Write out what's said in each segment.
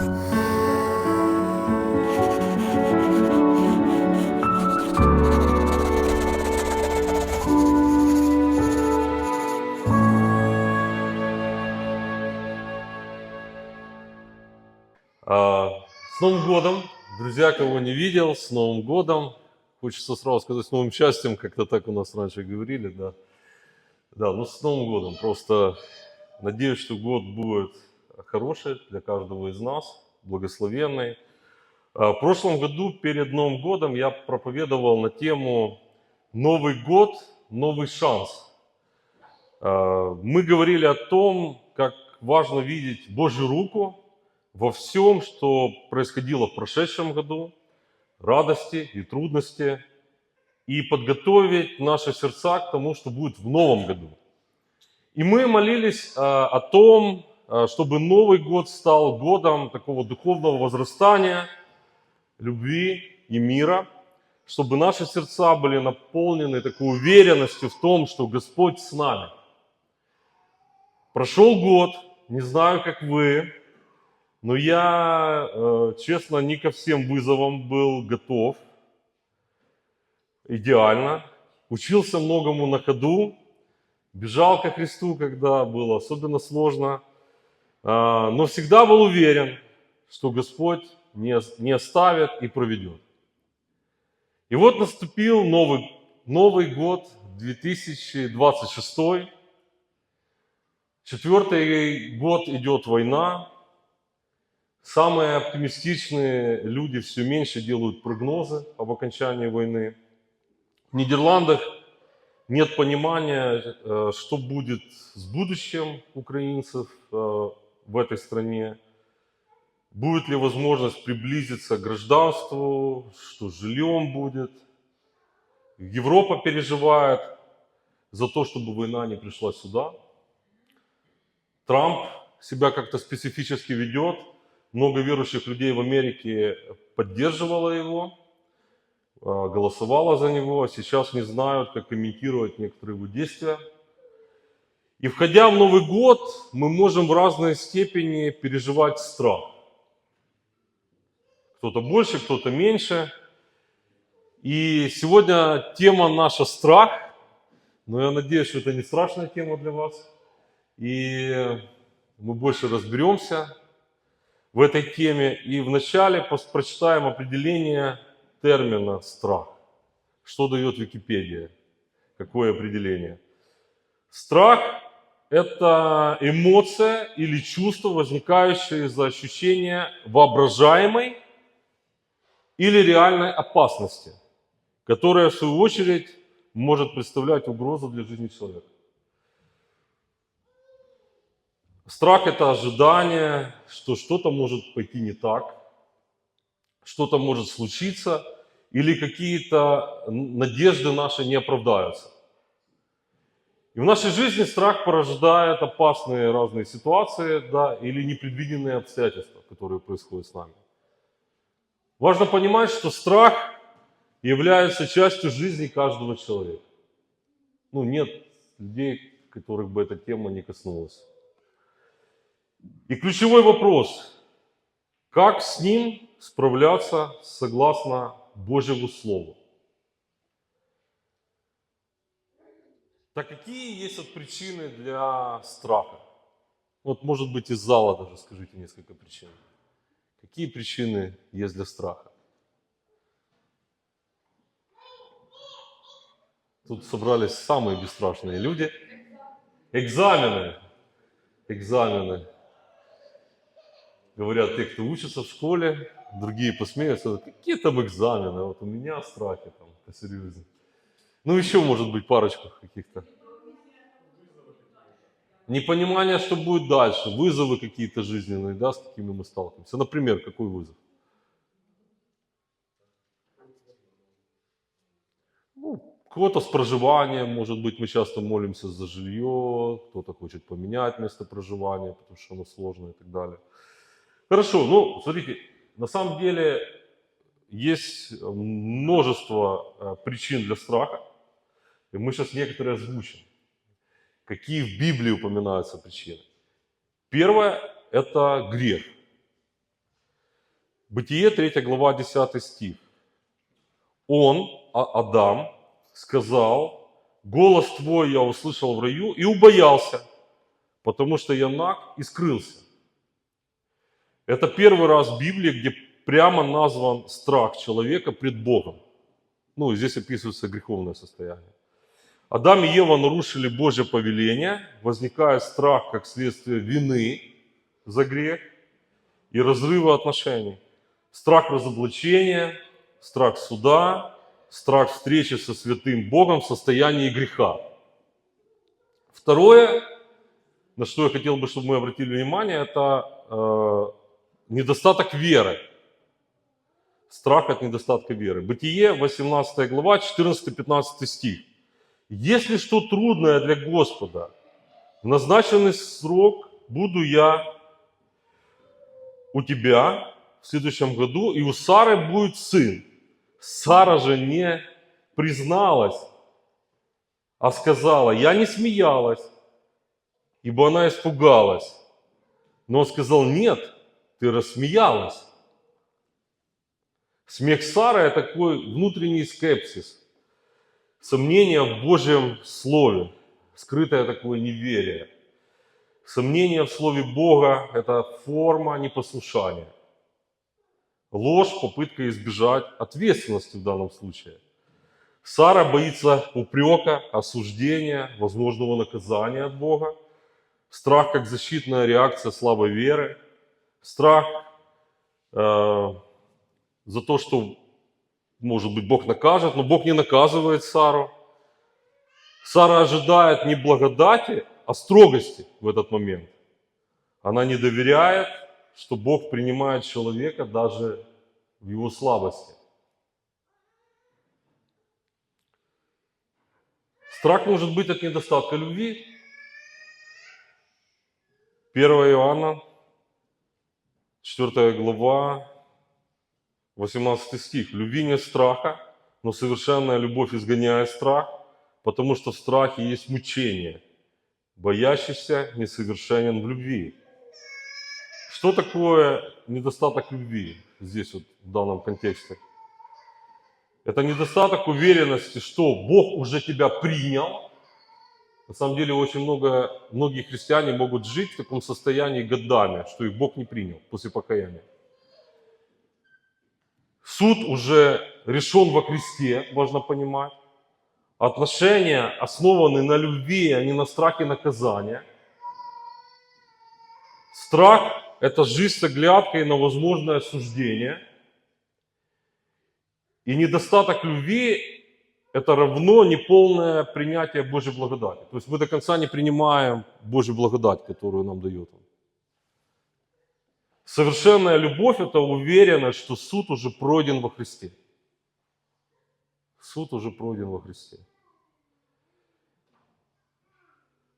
А, С Новым годом! Друзья, кого не видел, с Новым годом! Хочется сразу сказать, с новым счастьем, как-то так у нас раньше говорили, да. Да, ну с Новым годом. Просто надеюсь, что год будет хороший для каждого из нас, благословенный. А, В прошлом году, перед Новым годом, я проповедовал на тему «Новый год, новый шанс». А, Мы говорили о том, как важно видеть Божью руку во всем, что происходило в прошедшем году, радости и трудности, и подготовить наши сердца к тому, что будет в новом году. И мы молились а, о том, чтобы Новый год стал годом такого духовного возрастания, любви и мира, чтобы наши сердца были наполнены такой уверенностью в том, что Господь с нами. Прошел год, не знаю, как вы, но я, э, честно, не ко всем вызовам был готов. Идеально. Учился многому на ходу. Бежал ко Христу, когда было особенно сложно. А, Но всегда был уверен, что Господь не не оставит и проведет. И вот наступил Новый, Новый год, 2026. Четвертый год идет война. Самые оптимистичные люди все меньше делают прогнозы об окончании войны. В Нидерландах нет понимания, э, что будет с будущим украинцев э, в этой стране. Будет ли возможность приблизиться к гражданству, что жильем будет. Европа переживает за то, чтобы война не пришла сюда. Трамп себя как-то специфически ведет. Много верующих людей в Америке поддерживало его, а, голосовало за него, а сейчас не знают, как комментировать некоторые его действия. И входя в Новый год, мы можем в разной степени переживать страх. Кто-то больше, кто-то меньше. И сегодня тема наша страх, но я надеюсь, что это не страшная тема для вас. И мы больше разберемся в этой теме. И вначале прочитаем определение термина «страх». Что дает Википедия? Какое определение? Страх – это эмоция или чувство, возникающее из-за ощущения воображаемой или реальной опасности, которая, в свою очередь, может представлять угрозу для жизни человека. Страх – это ожидание, что что-то может пойти не так, что-то может случиться, или какие-то надежды наши не оправдаются. И в нашей жизни страх порождает опасные разные ситуации, да, или непредвиденные обстоятельства, которые происходят с нами. Важно понимать, что страх является частью жизни каждого человека. Ну, нет людей, которых бы эта тема не коснулась. И ключевой вопрос, как с ним справляться согласно Божьему Слову? Так какие есть вот причины для страха? Вот, может быть, из зала даже скажите несколько причин. Какие причины есть для страха? Тут собрались самые бесстрашные люди. Экзамены. Экзамены. Говорят те, кто учится в школе, другие посмеются. Какие там экзамены? Вот у меня страхи там, по-серьезному. Ну, еще, может быть, парочку каких-то. Непонимание, что будет дальше. Вызовы какие-то жизненные, да, с какими мы сталкиваемся. Например, какой вызов? Ну, кого-то с проживанием, может быть, мы часто молимся за жилье, кто-то хочет поменять место проживания, потому что оно сложно и так далее. Хорошо, ну, смотрите, на самом деле есть множество э, причин для страха, и мы сейчас некоторые озвучим. Какие в Библии упоминаются причины? Первое – это грех. Бытие 3 глава 10 стих. Он, А- Адам, сказал, голос твой я услышал в раю и убоялся, потому что я наг и скрылся. Это первый раз в Библии, где прямо назван страх человека пред Богом. Ну, здесь описывается греховное состояние. Адам и Ева нарушили Божье повеление, возникает страх как следствие вины за грех и разрыва отношений. Страх разоблачения, страх суда, страх встречи со святым Богом в состоянии греха. Второе, на что я хотел бы, чтобы мы обратили внимание, это э, недостаток веры. Страх от недостатка веры. Бытие, 18 глава, 14-15 стих. Если что трудное для Господа, в назначенный срок буду я у тебя в следующем году, и у Сары будет сын. Сара же не призналась, а сказала, я не смеялась, ибо она испугалась. Но он сказал, нет, ты рассмеялась. Смех Сары – такой внутренний скепсис, сомнение в Божьем Слове, скрытое такое неверие. Сомнение в Слове Бога – это форма непослушания. Ложь – попытка избежать ответственности в данном случае. Сара боится упрека, осуждения, возможного наказания от Бога. Страх как защитная реакция слабой веры. Страх э, за то, что, может быть, Бог накажет, но Бог не наказывает Сару. Сара ожидает не благодати, а строгости в этот момент. Она не доверяет, что Бог принимает человека даже в его слабости. Страх может быть от недостатка любви. 1 Иоанна, 4 глава, 18 стих. «Любви нет страха, но совершенная любовь изгоняет страх, потому что в страхе есть мучение. Боящийся несовершенен в любви». Что такое недостаток любви здесь вот в данном контексте? Это недостаток уверенности, что Бог уже тебя принял. На самом деле очень много, многие христиане могут жить в таком состоянии годами, что их Бог не принял после покаяния. Суд уже решен во Христе, важно понимать. Отношения основаны на любви, а не на страхе наказания. Страх – это жизнь с оглядкой на возможное осуждение. И недостаток любви – это равно неполное принятие Божьей благодати. То есть мы до конца не принимаем Божью благодать, которую нам дает Он. Совершенная любовь – это уверенность, что суд уже пройден во Христе. Суд уже пройден во Христе.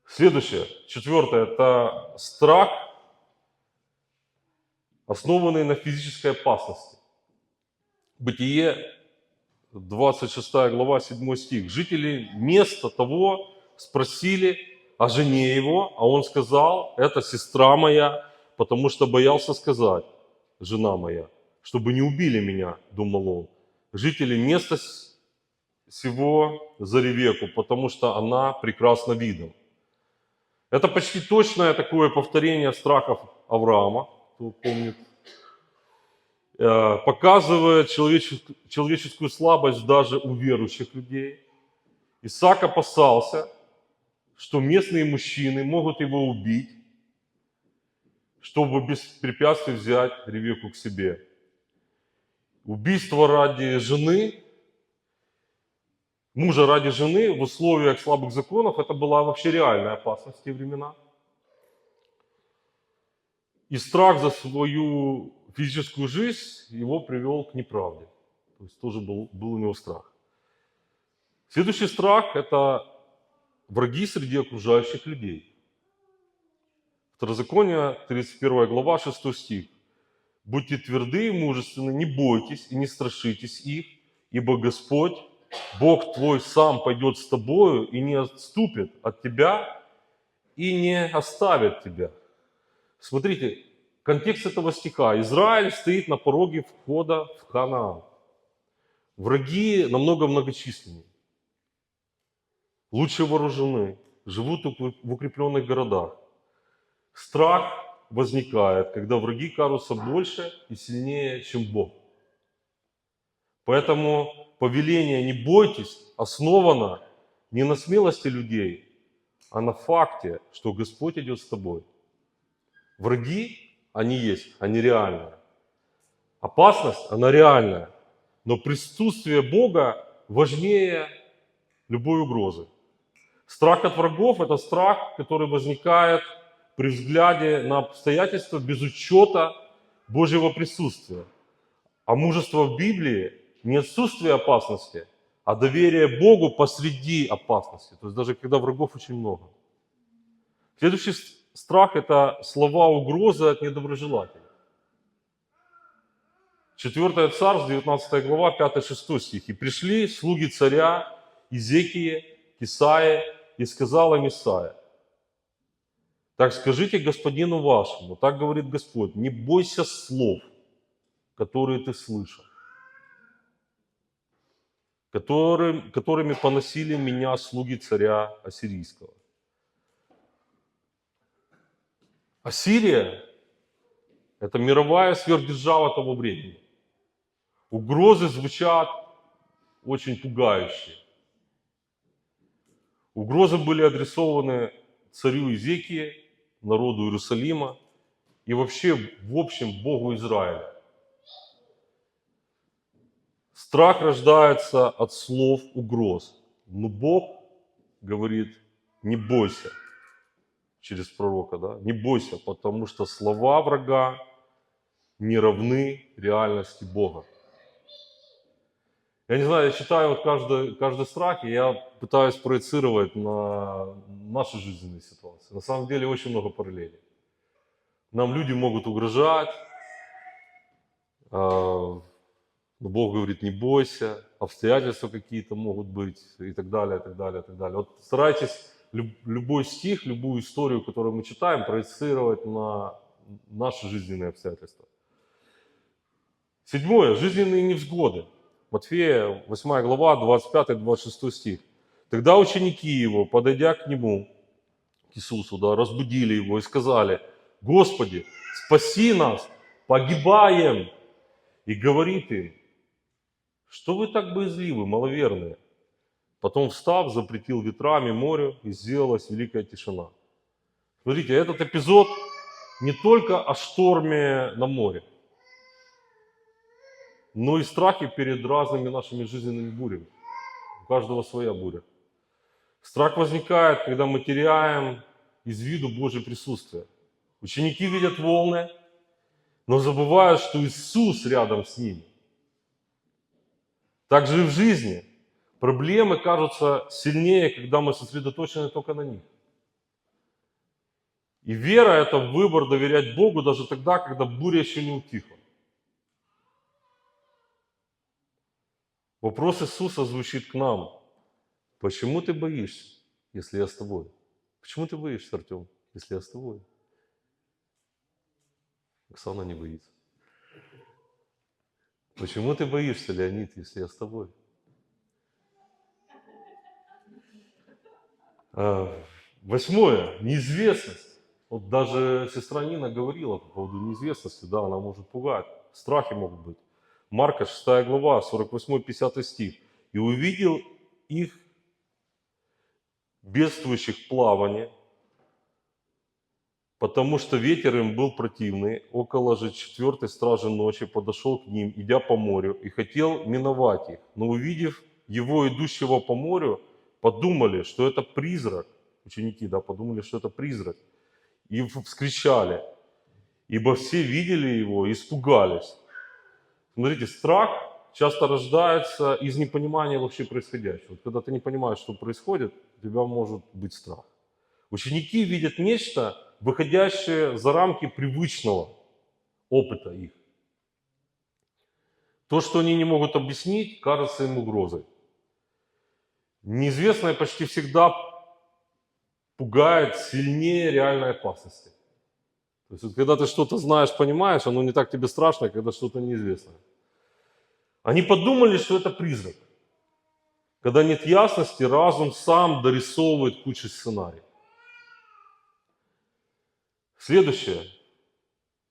Следующее, четвертое, это страх, основанный на физической опасности. Бытие, 26 глава, 7 стих. Жители места того спросили о жене его, а он сказал, это сестра моя, потому что боялся сказать, жена моя, чтобы не убили меня, думал он. Жители места сего за Ревеку, потому что она прекрасна видом. Это почти точное такое повторение страхов Авраама, кто помнит. Э, Показывает человеческую слабость даже у верующих людей. Исаак опасался, что местные мужчины могут его убить, чтобы без препятствий взять Ревеку к себе. Убийство ради жены, мужа ради жены в условиях слабых законов, это была вообще реальная опасность в те времена. И страх за свою физическую жизнь его привел к неправде. То есть тоже был, был у него страх. Следующий страх – это враги среди окружающих людей. Второзаконие, 31 глава, 6 стих. «Будьте тверды и мужественны, не бойтесь и не страшитесь их, ибо Господь, Бог твой сам пойдет с тобою и не отступит от тебя и не оставит тебя». Смотрите, контекст этого стиха. Израиль стоит на пороге входа в Ханаан. Враги намного многочисленнее, лучше вооружены, живут в укрепленных городах. Страх возникает, когда враги кажутся больше и сильнее, чем Бог. Поэтому повеление «не бойтесь» основано не на смелости людей, а на факте, что Господь идет с тобой. Враги, они есть, они реальные. Опасность, она реальная. Но присутствие Бога важнее любой угрозы. Страх от врагов – это страх, который возникает при взгляде на обстоятельства без учета Божьего присутствия. А мужество в Библии не отсутствие опасности, а доверие Богу посреди опасности. То есть даже когда врагов очень много. Следующий страх – это слова угрозы от недоброжелателей. 4 Царств, 19 глава, 5-6 стих. «И пришли слуги царя Изекии, Кисаи, и сказал им Исаия, так скажите господину вашему, так говорит Господь, не бойся слов, которые ты слышал, которым, которыми поносили меня слуги царя Ассирийского. Ассирия – это мировая сверхдержава того времени. Угрозы звучат очень пугающие. Угрозы были адресованы царю Изекии, народу Иерусалима и вообще, в общем, Богу Израиля. Страх рождается от слов угроз. Но Бог говорит, не бойся через пророка, да? не бойся, потому что слова врага не равны реальности Бога. Я не знаю, я читаю вот каждый, каждый страх, и я пытаюсь проецировать на наши жизненные ситуации. На самом деле очень много параллелей. Нам люди могут угрожать, а, но Бог говорит, не бойся, обстоятельства какие-то могут быть и так далее, и так далее, и так далее. Вот старайтесь люб- любой стих, любую историю, которую мы читаем, проецировать на наши жизненные обстоятельства. Седьмое. Жизненные невзгоды. Матфея, 8 глава, 25-26 стих. Тогда ученики его, подойдя к нему, к Иисусу, да, разбудили его и сказали, Господи, спаси нас, погибаем. И говорит им, что вы так боязливы, маловерные? Потом, встав, запретил ветрами морю, и сделалась великая тишина. Смотрите, этот эпизод не только о шторме на море, но и страхи перед разными нашими жизненными бурями. У каждого своя буря. Страх возникает, когда мы теряем из виду Божье присутствие. Ученики видят волны, но забывают, что Иисус рядом с ними. Так же и в жизни. Проблемы кажутся сильнее, когда мы сосредоточены только на них. И вера – это выбор доверять Богу даже тогда, когда буря еще не утихла. Вопрос Иисуса звучит к нам. Почему ты боишься, если я с тобой? Почему ты боишься, Артем, если я с тобой? Оксана не боится. Почему ты боишься, Леонид, если я с тобой? А, Восьмое. Неизвестность. Вот даже сестра Нина говорила по поводу неизвестности, да, она может пугать. Страхи могут быть. Марка 6 глава, 48-50 стих. «И увидел их бедствующих в плавании, потому что ветер им был противный. Около же четвертой стражи ночи подошел к ним, идя по морю, и хотел миновать их. Но увидев его, идущего по морю, подумали, что это призрак. Ученики, да, подумали, что это призрак. И вскричали, ибо все видели его и испугались. Смотрите, страх часто рождается из непонимания вообще происходящего. Когда ты не понимаешь, что происходит, у тебя может быть страх. Ученики видят нечто, выходящее за рамки привычного опыта их. То, что они не могут объяснить, кажется им угрозой. Неизвестное почти всегда пугает сильнее реальной опасности. То есть когда ты что-то знаешь, понимаешь, оно не так тебе страшно, когда что-то неизвестное. Они подумали, что это призрак. Когда нет ясности, разум сам дорисовывает кучу сценариев. Следующее,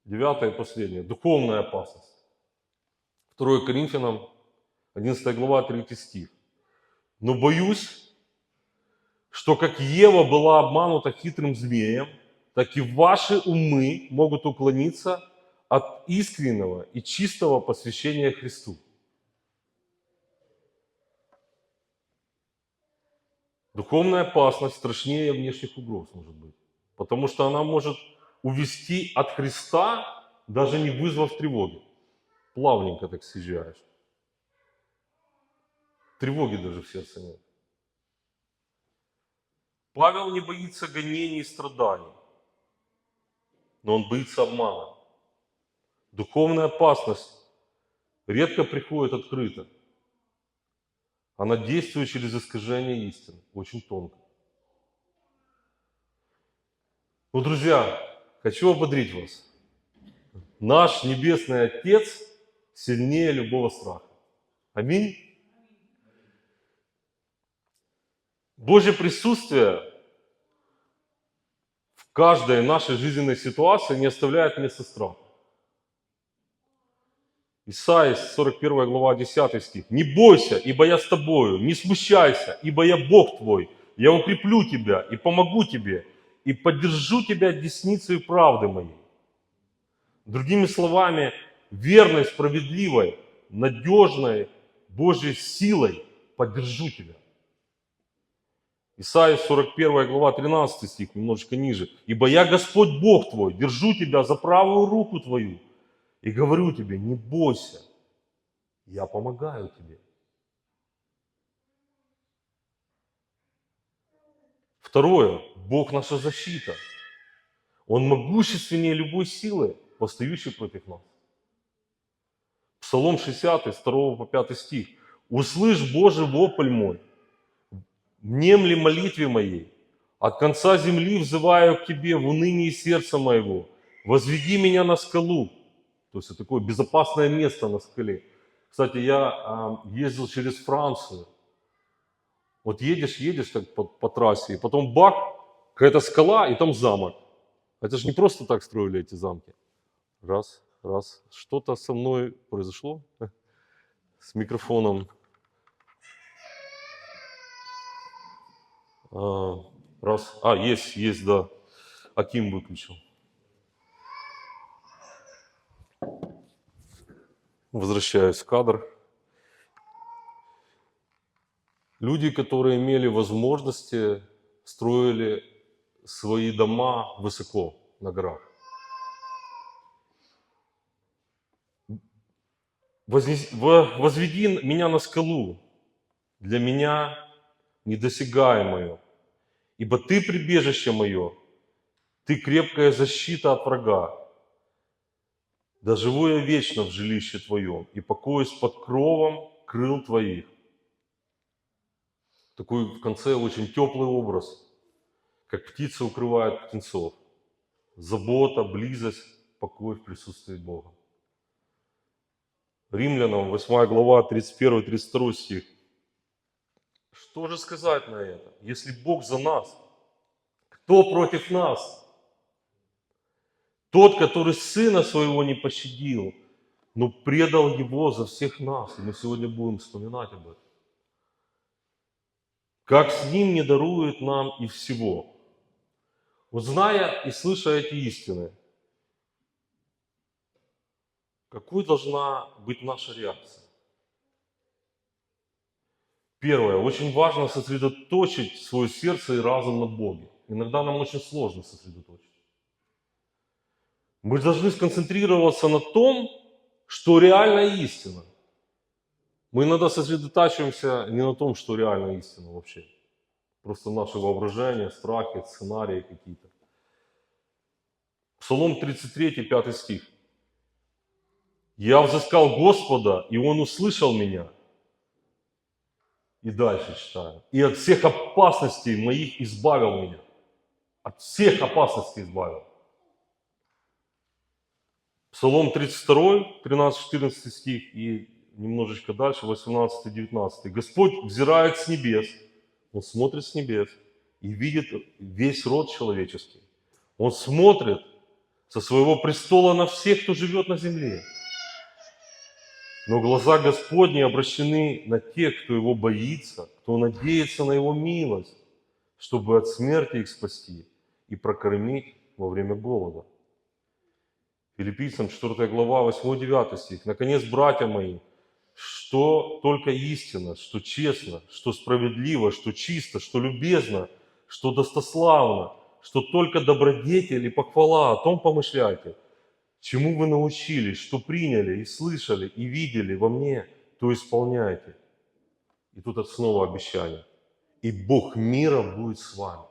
девятое и последнее, духовная опасность. 2 Коринфянам, 11 глава, 3 стих. Но боюсь, что как Ева была обманута хитрым змеем, так и ваши умы могут уклониться от искреннего и чистого посвящения Христу. Духовная опасность страшнее внешних угроз может быть, потому что она может увести от Христа, даже не вызвав тревоги. Плавненько так съезжаешь. Тревоги даже в сердце нет. Павел не боится гонений и страданий, но он боится обмана. Духовная опасность редко приходит открыто. Она действует через искажение истины, очень тонко. Ну, друзья, хочу ободрить вас. Наш Небесный Отец сильнее любого страха. Аминь. Божье присутствие каждой нашей жизненной ситуации не оставляет места страха. Исаия 41 глава 10 стих. «Не бойся, ибо я с тобою, не смущайся, ибо я Бог твой, я укреплю тебя и помогу тебе, и поддержу тебя десницей правды моей». Другими словами, верной, справедливой, надежной Божьей силой поддержу тебя. Исайя 41 глава 13 стих, немножечко ниже. «Ибо я Господь Бог твой, держу тебя за правую руку твою и говорю тебе, не бойся, я помогаю тебе». Второе, Бог наша защита. Он могущественнее любой силы, восстающей против нас. Псалом 60, с 2 по 5 стих. «Услышь, Боже, вопль мой, внемли молитве моей. От конца земли взываю к Тебе в унынии сердца моего. Возведи меня на скалу. То есть это такое безопасное место на скале. Кстати, я а, ездил через Францию. Вот едешь, едешь так по, по трассе, и потом бак, какая-то скала, и там замок. Это же не просто так строили эти замки. Раз, раз. Что-то со мной произошло с микрофоном. Раз. А, есть, есть, да. Аким выключил. Возвращаюсь в кадр. Люди, которые имели возможности, строили свои дома высоко на горах. Вознес- во- Возведи меня на скалу, для меня недосягаемое, ибо ты прибежище мое, ты крепкая защита от врага. Да живу я вечно в жилище твоем и покоюсь под кровом крыл твоих. Такой в конце очень теплый образ, как птица укрывает птенцов. Забота, близость, покой в присутствии Бога. Римлянам 8 глава 31-32 стих. Что же сказать на это? Если Бог за нас, кто против нас? Тот, который Сына Своего не пощадил, но предал Его за всех нас. И мы сегодня будем вспоминать об этом. Как с Ним не дарует нам и всего. Вот зная и слыша эти истины, какой должна быть наша реакция? Первое. Очень важно сосредоточить свое сердце и разум на Боге. Иногда нам очень сложно сосредоточить. Мы должны сконцентрироваться на том, что реально истина. Мы иногда сосредотачиваемся не на том, что реально истина вообще. Просто наше воображение, страхи, сценарии какие-то. Псалом 33, 5 стих. Я взыскал Господа, и Он услышал меня. И дальше читаю. И от всех опасностей моих избавил меня. От всех опасностей избавил. Псалом 32, 13-14 стих и немножечко дальше, 18-19. Господь взирает с небес, Он смотрит с небес и видит весь род человеческий. Он смотрит со своего престола на всех, кто живет на земле. Но глаза Господни обращены на тех, кто Его боится, кто надеется на Его милость, чтобы от смерти их спасти и прокормить во время голода. Филиппийцам 4 глава 8-9 стих. Наконец, братья мои, что только истинно, что честно, что справедливо, что чисто, что любезно, что достославно, что только добродетель и похвала, о том помышляйте. Чему вы научились, что приняли и слышали и видели во мне, то исполняйте. И тут снова обещание. И Бог мира будет с вами.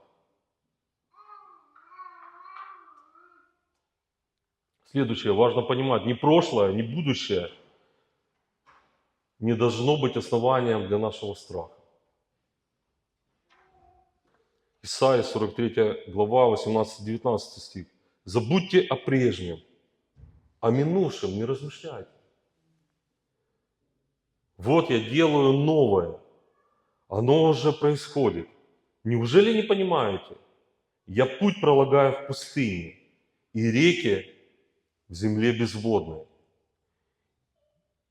Следующее, важно понимать, ни прошлое, ни будущее не должно быть основанием для нашего страха. Исайя 43 глава 18-19 стих. Забудьте о прежнем, о минувшем не размышляйте. Вот я делаю новое, оно уже происходит. Неужели не понимаете? Я путь пролагаю в пустыне, и реки в земле безводной.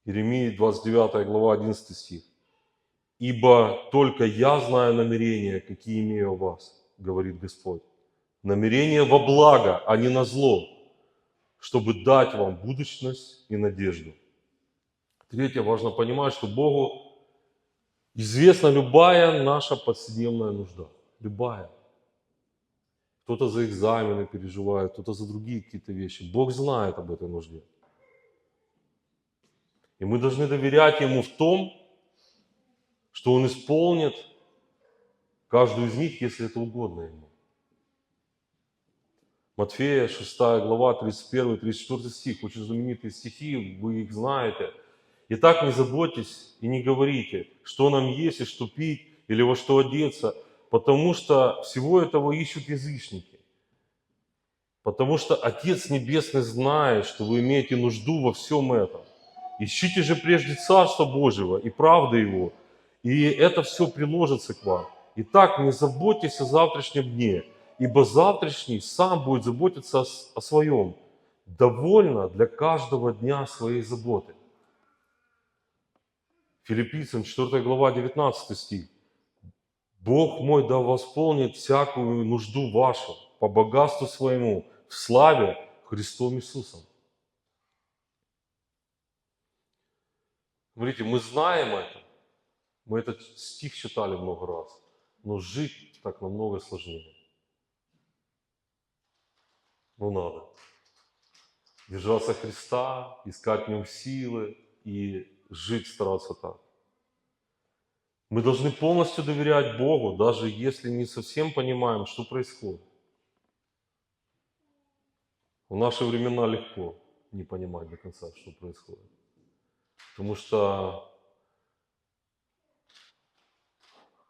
Иеремия 29 глава 11 стих. «Ибо только я знаю намерения, какие имею о вас, говорит Господь. Намерения во благо, а не на зло, чтобы дать вам будущность и надежду. Третье, важно понимать, что Богу известна любая наша повседневная нужда. Любая. Кто-то за экзамены переживает, кто-то за другие какие-то вещи. Бог знает об этой нужде. И мы должны доверять Ему в том, что Он исполнит каждую из них, если это угодно Ему. Матфея 6 глава, 31-34 стих, очень знаменитые стихи, вы их знаете. «Итак, не заботьтесь и не говорите, что нам есть и что пить, или во что одеться, потому что всего этого ищут язычники. Потому что Отец Небесный знает, что вы имеете нужду во всем этом. Ищите же прежде Царство Божьего и правды Его, и это все приложится к вам. Итак, не заботьтесь о завтрашнем дне, ибо завтрашний сам будет заботиться о, своем. Довольно для каждого дня своей заботы. Филиппийцам 4 глава 19 стих. Бог мой да восполнит всякую нужду вашу по богатству своему в славе Христом Иисусом. Смотрите, мы знаем это. Мы этот стих читали много раз. Но жить так намного сложнее. Ну надо. Держаться Христа, искать в нем силы и жить стараться так. Мы должны полностью доверять Богу, даже если не совсем понимаем, что происходит. В наши времена легко не понимать до конца, что происходит. Потому что,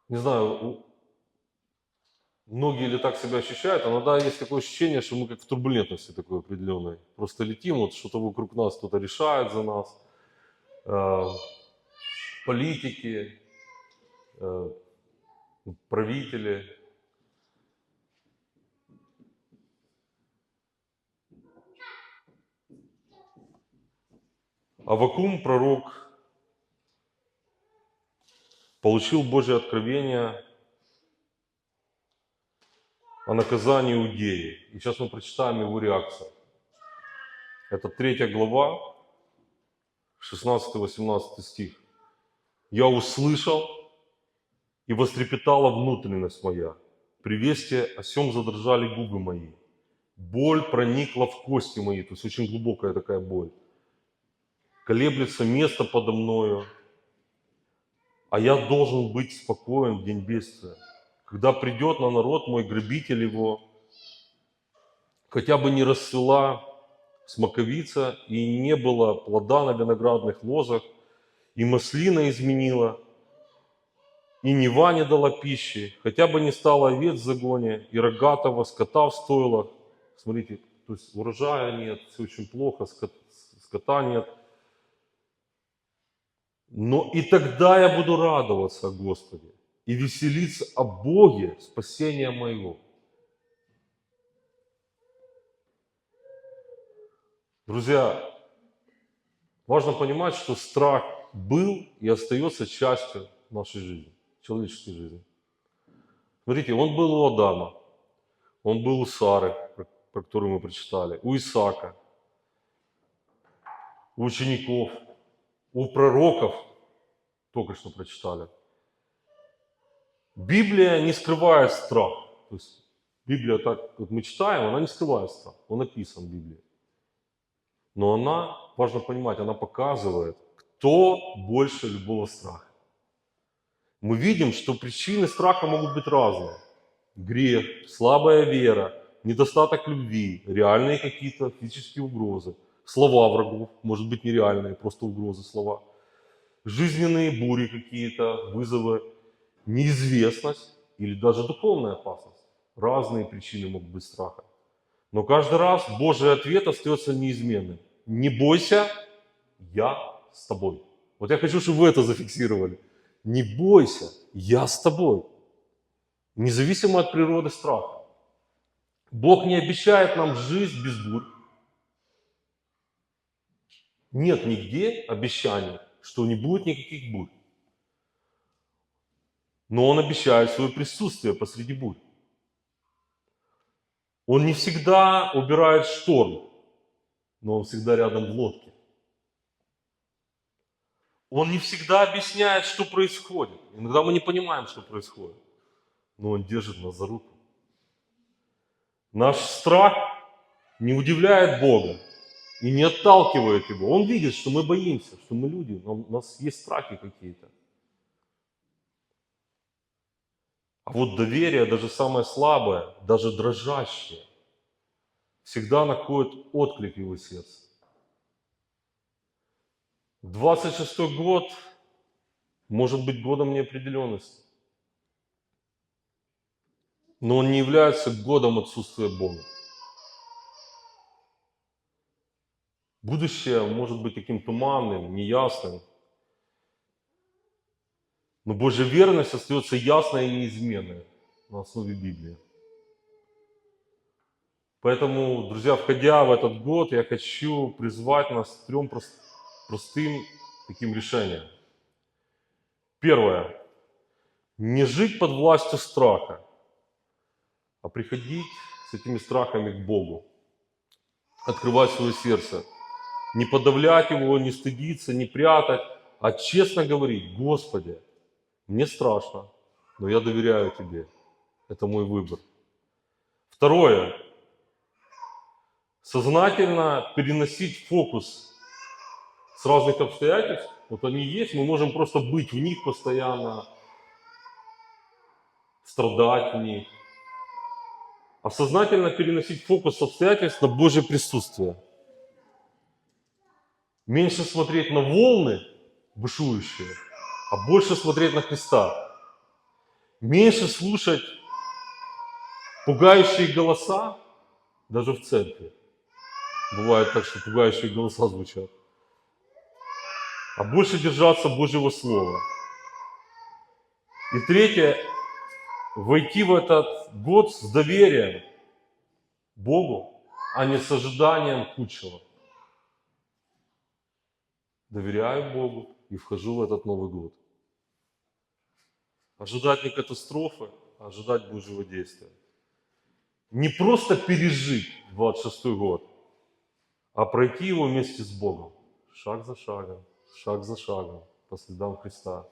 не знаю, многие ли так себя ощущают, а иногда есть такое ощущение, что мы как в турбулентности такой определенной. Просто летим, вот что-то вокруг нас кто-то решает за нас. Э, Политики, э, правители. Авакум, пророк, получил Божье откровение о наказании Иудеи. И сейчас мы прочитаем его реакцию. Это третья глава, 16-18 стих. «Я услышал, и вострепетала внутренность моя. При весте о сем задрожали губы мои. Боль проникла в кости мои, то есть очень глубокая такая боль. Колеблется место подо мною, а я должен быть спокоен в день бедствия. Когда придет на народ мой грабитель его, хотя бы не расцвела смоковица и не было плода на виноградных лозах, и маслина изменила, и нева не дала пищи, хотя бы не стало овец в загоне, и рогатого скота в стойлах. Смотрите, То есть урожая нет, все очень плохо, скот- скота нет. Но и тогда я буду радоваться о Господе и веселиться о Боге спасения моего. Друзья, важно понимать, что страх был и остается частью нашей жизни, человеческой жизни. Смотрите, он был у Адама, он был у Сары, про, которую мы прочитали, у Исаака, у учеников, у пророков, только что прочитали. Библия не скрывает страх. То есть Библия, так как мы читаем, она не скрывает страх. Он написан в Библии. Но она, важно понимать, она показывает, кто больше любого страха. Мы видим, что причины страха могут быть разные. Грех, слабая вера, недостаток любви, реальные какие-то физические угрозы, слова врагов, может быть нереальные, просто угрозы слова, жизненные бури какие-то, вызовы, неизвестность или даже духовная опасность. Разные причины могут быть страха. Но каждый раз Божий ответ остается неизменным. Не бойся, я с тобой. Вот я хочу, чтобы вы это зафиксировали. Не бойся, я с тобой. Независимо от природы страха. Бог не обещает нам жизнь без бурь. Нет нигде обещания, что не будет никаких бурь. Но Он обещает свое присутствие посреди бурь. Он не всегда убирает шторм, но Он всегда рядом в лодке. Он не всегда объясняет, что происходит. Иногда мы не понимаем, что происходит. Но Он держит нас за руку. Наш страх не удивляет Бога и не отталкивает Его. Он видит, что мы боимся, что мы люди, у нас есть страхи какие-то. А вот доверие, даже самое слабое, даже дрожащее, всегда находит отклик в его сердце. 26 год может быть годом неопределенности. Но он не является годом отсутствия Бога. Будущее может быть таким туманным, неясным. Но Божья верность остается ясной и неизменной на основе Библии. Поэтому, друзья, входя в этот год, я хочу призвать нас к трем прост- простым таким решениям. Первое. Не жить под властью страха, а приходить с этими страхами к Богу. Открывать свое сердце. Не подавлять его, не стыдиться, не прятать, а честно говорить, Господи, мне страшно, но я доверяю Тебе. Это мой выбор. Второе. Сознательно переносить фокус с разных обстоятельств. Вот они есть, мы можем просто быть в них постоянно, страдать в них. А сознательно переносить фокус с обстоятельств на Божье присутствие. Меньше смотреть на волны бушующие, а больше смотреть на Христа. Меньше слушать пугающие голоса, даже в церкви. Бывает так, что пугающие голоса звучат. А больше держаться Божьего Слова. И третье, войти в этот год с доверием Богу, а не с ожиданием худшего. Доверяю Богу и вхожу в этот Новый год. Ожидать не катастрофы, а ожидать Божьего действия. Не просто пережить 26 год, а пройти его вместе с Богом. Шаг за шагом, шаг за шагом, по следам Христа.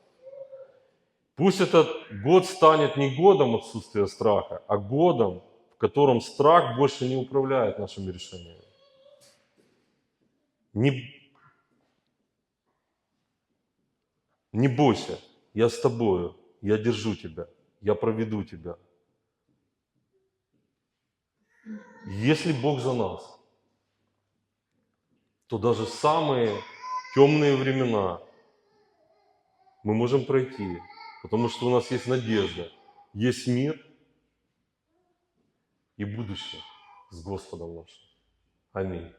Пусть этот год станет не годом отсутствия страха, а годом, в котором страх больше не управляет нашими решениями. Не, не бойся, я с тобою, я держу тебя, я проведу тебя. Если Бог за нас, то даже самые темные времена мы можем пройти, потому что у нас есть надежда, есть мир и будущее с Господом нашим. Аминь.